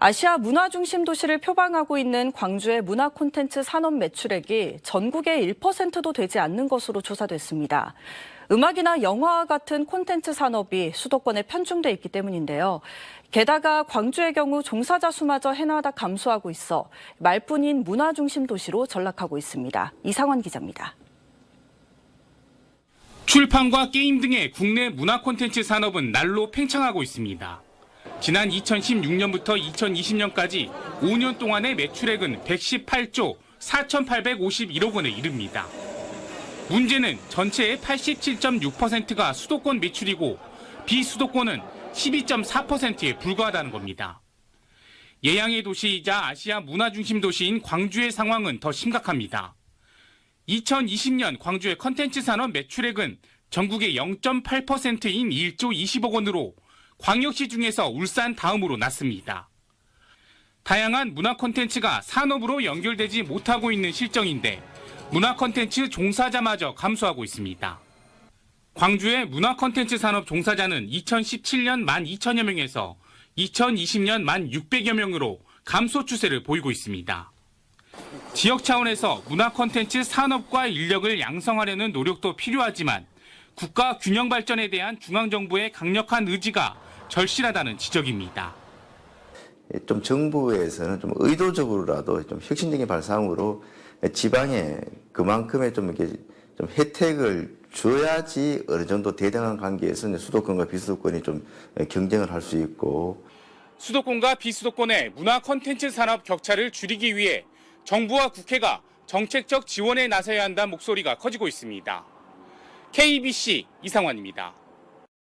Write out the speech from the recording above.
아시아 문화 중심 도시를 표방하고 있는 광주의 문화 콘텐츠 산업 매출액이 전국의 1%도 되지 않는 것으로 조사됐습니다. 음악이나 영화와 같은 콘텐츠 산업이 수도권에 편중돼 있기 때문인데요. 게다가 광주의 경우 종사자 수마저 해나다 감소하고 있어 말뿐인 문화 중심 도시로 전락하고 있습니다. 이상원 기자입니다. 출판과 게임 등의 국내 문화 콘텐츠 산업은 날로 팽창하고 있습니다. 지난 2016년부터 2020년까지 5년 동안의 매출액은 118조 4,851억 원에 이릅니다. 문제는 전체의 87.6%가 수도권 매출이고 비수도권은 12.4%에 불과하다는 겁니다. 예양의 도시이자 아시아 문화 중심 도시인 광주의 상황은 더 심각합니다. 2020년 광주의 컨텐츠 산업 매출액은 전국의 0.8%인 1조 20억 원으로 광역시 중에서 울산 다음으로 낮습니다. 다양한 문화 콘텐츠가 산업으로 연결되지 못하고 있는 실정인데 문화 콘텐츠 종사자마저 감소하고 있습니다. 광주의 문화 콘텐츠 산업 종사자는 2017년 12,000여 명에서 2020년 1,600여 명으로 감소 추세를 보이고 있습니다. 지역 차원에서 문화 콘텐츠 산업과 인력을 양성하려는 노력도 필요하지만 국가 균형 발전에 대한 중앙정부의 강력한 의지가 절실하다는 지적입니다. 좀 정부에서는 좀 의도적으로라도 좀 혁신적인 발상으로 지방에 그만큼의 좀 이렇게 좀 혜택을 줘야지 어느 정도 대등한 관계에서 수도권과 비수도권이 좀 경쟁을 할 수 있고 수도권과 비수도권의 문화 콘텐츠 산업 격차를 줄이기 위해 정부와 국회가 정책적 지원에 나서야 한다는 목소리가 커지고 있습니다. KBC 이상환입니다.